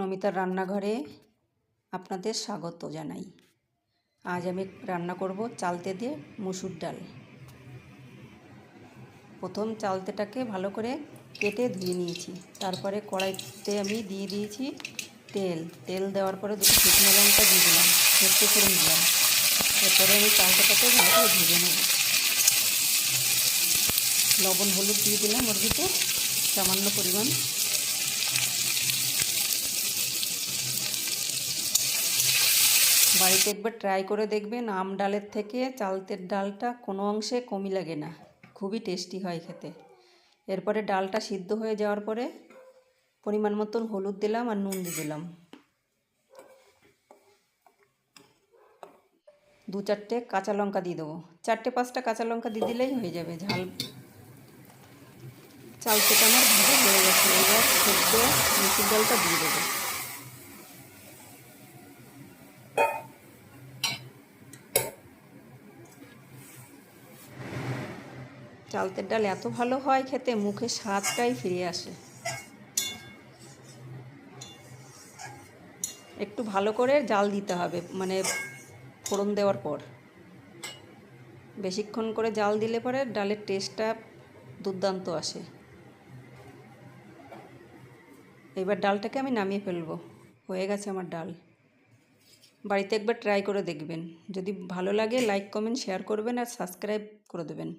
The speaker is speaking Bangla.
নমিতার রান্নাঘরে আপনাদের স্বাগত জানাই। আজ আমি রান্না করব চালতে দিয়ে মুসুর ডাল। প্রথম চালতেটাকে ভালো করে কেটে ধুয়ে নিয়েছি। তারপরে কড়াইতে আমি দিয়ে দিয়েছি তেল। তেল দেওয়ার পরে দুটো শুকনো লঙ্কা দিয়ে দিলাম সর্ষে ফোড়ন দিলাম। এরপরে আমি চালতাটাকে ভালো করে ভেজে নেব। লবণ, হলুদ দিয়ে দিলাম ভিতরে। সামান্য পরিমাণ বাড়িতে একবার ট্রাই করে দেখবেন, আম ডালের থেকে চালতের ডালটা কোনো অংশে কমই লাগে না, খুবই টেস্টি হয় খেতে। এরপরে ডালটা সিদ্ধ হয়ে যাওয়ার পরে পরিমাণ মতন হলুদ দিলাম আর নুন দিয়ে দিলাম। দু চারটে কাঁচা লঙ্কা দিয়ে দেবো। চারটে পাঁচটা কাঁচা লঙ্কা দিয়ে দিলেই হয়ে যাবে, ঝাল। চালতেটা আমার ভালো হয়ে গেছে, এবার সেদ্ধ মুসুর ডালটা দিয়ে দেবো। চালতের ডাল এত ভালো হয় খেতে, মুখে স্বাদটাই ফিরে আসে। একটু ভালো করে জাল দিতে হবে মানে ফোড়ন দেওয়ার পর। বেশিক্ষণ করে জাল দিলে পরে ডালের টেস্টটা দুর্দান্ত আসে। এবার ডালটাকে আমি নামিয়ে ফেলব। হয়ে গেছে আমার ডাল। বাড়িতে একবার ট্রাই করে দেখবেন। যদি ভালো লাগে লাইক কমেন্ট শেয়ার করবেন আর সাবস্ক্রাইব করে দেবেন।